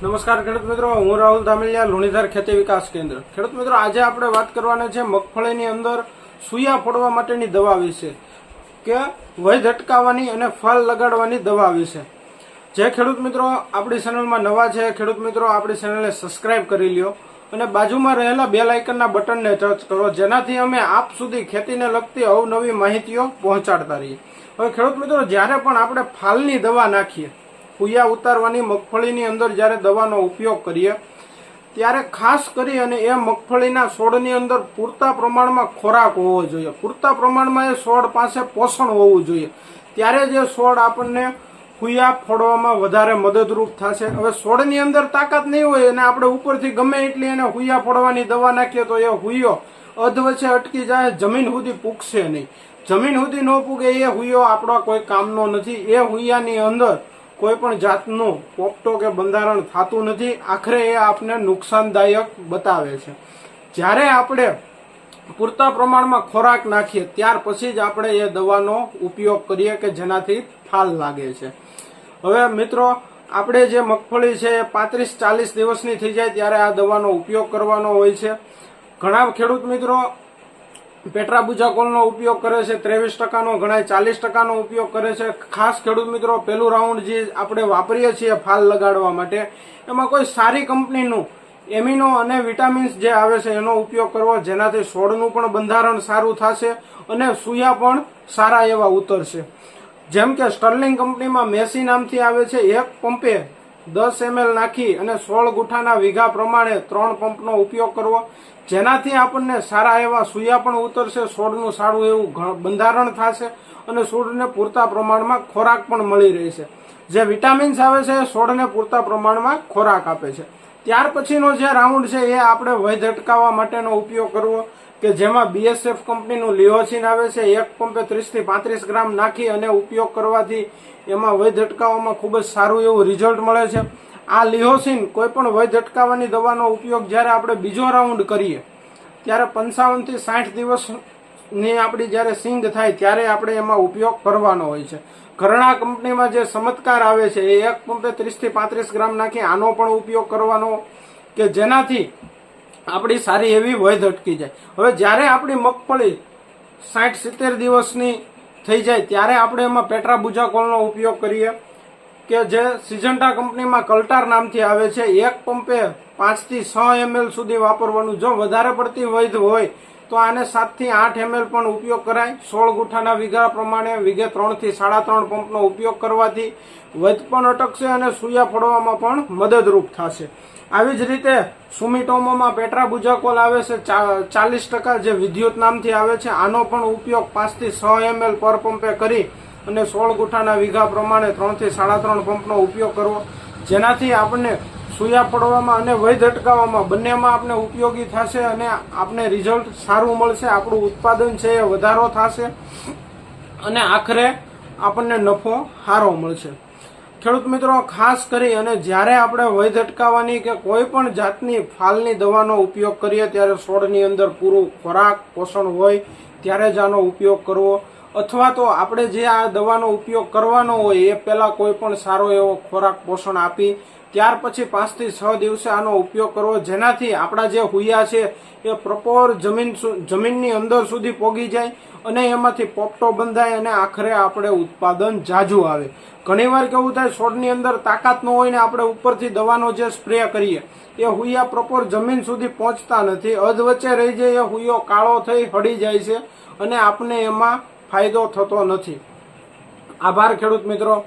નમસ્કાર ખેડૂત મિત્રો, હું રાહુલ ધામલિયા, લુણીધર ખેતી વિકાસ કેન્દ્ર. ખેડૂત મિત્રો, આજે આપણે વાત કરવાના છે મગફળીની અંદર સુયા ફોડવા માટેની દવા વિશે કે વય ઝટકાવવાની અને ફળ લગાડવાની દવા વિશે. જે ખેડૂત મિત્રો આપણી ચેનલમાં નવા છે, ખેડૂત મિત્રો, આપણી ચેનલને સબસ્ક્રાઇબ કરી લ્યો અને બાજુમાં રહેલા બે લાઇકનના બટનને ટચ કરો, જેનાથી અમે આપ સુધી ખેતીને લગતી અવનવી માહિતીઓ પહોંચાડતા રહીએ. હવે ખેડૂત મિત્રો, જ્યારે પણ આપણે ફાલની દવા નાખીએ ફૂયા ઉતારવાની મગફળીની અંદર જ્યારે દવાનો ઉપયોગ કરીએ, ત્યારે ખાસ કરી અને એ મગફળીના છોડની અંદર પૂરતા પ્રમાણમાં ખોરાક હોવો જોઈએ. પૂરતા પ્રમાણમાં એ છોડ પાસે પોષણ હોવું જોઈએ. ત્યારે જે છોડ આપણને હુયા ફોડવામાં વધારે મદદરૂપ થશે. હવે છોડની અંદર તાકાત નહીં હોય અને આપણે ઉપરથી ગમે એટલી એને હુયા ફોડવાની દવા નાખીએ તો એ હુયો અધવચ્ચે અટકી જાય, જમીન સુધી પૂગશે નહીં. જમીન સુધી ન પૂગે એ હુયો આપણો કોઈ કામનો નથી. એ હુયાની અંદર કોઈ પણ જાતનું પોપટો કે બંધારણ થતું નથી, આખરે એ આપને નુકસાનદાયક બતાવે છે. જ્યારે આપણે પૂરતા પ્રમાણમાં ખોરાક નાખીએ, ત્યાર પછી જ આપણે એ દવાનો ઉપયોગ કરીએ કે જેનાથી ફાલ લાગે છે. હવે મિત્રો, આપણે જે મગફળી છે એ પાંત્રીસ ચાલીસ દિવસની થઈ જાય ત્યારે આ દવાનો ઉપયોગ કરવાનો હોય છે. ઘણા ખેડૂત મિત્રો પેટ્રાબુજાકોલનો ઉપયોગ કરે છે, ત્રેવીસ ટકાનો ઘણા ચાલીસ ટકાનો ઉપયોગ કરે છે. ખાસ ખેડૂત મિત્રો પેલું રાઉન્ડ જે આપણે વાપરીએ છીએ ફાલ લગાડવા માટે, એમાં કોઈ સારી કંપનીનું એમિનો અને વિટામિન્સ જે આવે છે, એનો ઉપયોગ કરવો, જેનાથી છોડનું પણ બંધારણ સારું થશે અને સુયા પણ સારા એવા ઉતરશે. જેમ કે સ્ટર્લિંગ કંપનીમાં મેસી નામથી આવે છે, એક પંપે દસ એમએલ નાખી અને સોળ ગુઠાના વીઘા પ્રમાણે ત્રણ પંપનો ઉપયોગ કરવો. જેનાથી આપણને સારા એવા સુયા પણ ઉતરશે, છોડનું સારું એવું બંધારણ થશે અને છોડને પૂરતા પ્રમાણમાં ખોરાક પણ મળી રહેશે. જે વિટામિન્સ આવે છે છોડને પૂરતા પ્રમાણમાં ખોરાક આપે છે. ત્યાર પછીનો જે રાઉન્ડ છે, એ આપણે વય અટકાવવા માટેનો ઉપયોગ કરવો. કે જેમાં બીએસએફ કંપનીનું લિહોસિન આવે છે, એક પંપે ત્રીસથી પાંત્રીસ ગ્રામ નાખી અને ઉપયોગ કરવાથી એમાં વય અટકાવવામાં ખૂબ જ સારું એવું રિઝલ્ટ મળે છે. આ લિહોસિન કોઈપણ વય અટકાવવાની દવાનો ઉપયોગ જ્યારે આપણે બીજો રાઉન્ડ કરીએ, ત્યારે પંચાવનથી સાઠ દિવસની આપણી જ્યારે સિંગ થાય ત્યારે આપણે એમાં ઉપયોગ કરવાનો હોય છે. ઘરણા કંપનીમાં જે ચમત્કાર આવે છે, એ એક પંપે ત્રીસથી પાંત્રીસ ગ્રામ નાખી આનો પણ ઉપયોગ કરવાનો કે જેનાથી આપણી સારી એવી વય અટકી જાય. હવે જ્યારે આપણી મગફળી સાઠ સિત્તેર દિવસની થઈ જાય, ત્યારે આપણે એમાં પેટ્રા બુજાકોલનો ઉપયોગ કરીએ કે જે સિજન્ટા કંપનીમાં કલ્ટાર નામથી આવે છે. એક પંપે પાંચથી છ એમએલ સુધી વાપરવાનું. જો વધારે પડતી વૈધ હોય તો આને સાતથી આઠ એમએલ પણ ઉપયોગ કરાય. સોળ ગુઠાના વીઘા પ્રમાણે વીઘે ત્રણથી સાડા ત્રણ પંપનો ઉપયોગ કરવાથી વધ પણ અટકશે અને સુયા ફોડવામાં પણ મદદરૂપ થશે. આવી જ રીતે સુમિટોમોમાં પેટ્રા બુજાકોલ આવે છે ચાલીસ ટકા જે વિદ્યુત નામથી આવે છે, આનો પણ ઉપયોગ પાંચથી છ એમએલ પર પંપે કરી અને સોળ ગુઠાના વીઘા પ્રમાણે ત્રણથી સાડા ત્રણ પંપનો ઉપયોગ કરવો. જેનાથી આપણને સુયા પડવામાં અને વય અટકાવવામાં બંનેમાં આપણે ઉપયોગી થશે અને આપણે રિઝલ્ટ સારું મળશે, આપણું ઉત્પાદન છે એ વધારો થશે અને આખરે આપણને નફો સારો મળશે. ખેડૂત મિત્રો, ખાસ કરી અને જ્યારે આપણે વય અટકાવવાની કે કોઈ પણ જાતની ફાલની દવાનો ઉપયોગ કરીએ, ત્યારે છોડની અંદર પૂરું ખોરાક, પોષણ હોય ત્યારે જ આનો ઉપયોગ કરવો. અથવા તો આપણે જે આ દવાનો ઉપયોગ કરવાનો હોય, એ પહેલાં કોઈ પણ સારો એવો ખોરાક, પોષણ આપી ત્યાર પછી પાંચથી છ દિવસે આનો ઉપયોગ કરવો. જેનાથી આપણા જે હુયા છે, એ પ્રોપર જમીન જમીનની અંદર સુધી પોગી જાય અને એમાંથી પોપટો બંધાય અને આખરે આપણે ઉત્પાદન જાજુ આવે. ઘણીવાર કેવું થાય, છોડની અંદર તાકાત ન હોય ને આપણે ઉપરથી દવાનો જે સ્પ્રે કરીએ, એ હુયા પ્રોપર જમીન સુધી પહોંચતા નથી. અધ વચ્ચે રહી જાય એ હુયો કાળો થઈ હળી જાય છે અને આપને એમાં ફાયદો થતો નથી. આભાર ખેડૂત મિત્રો.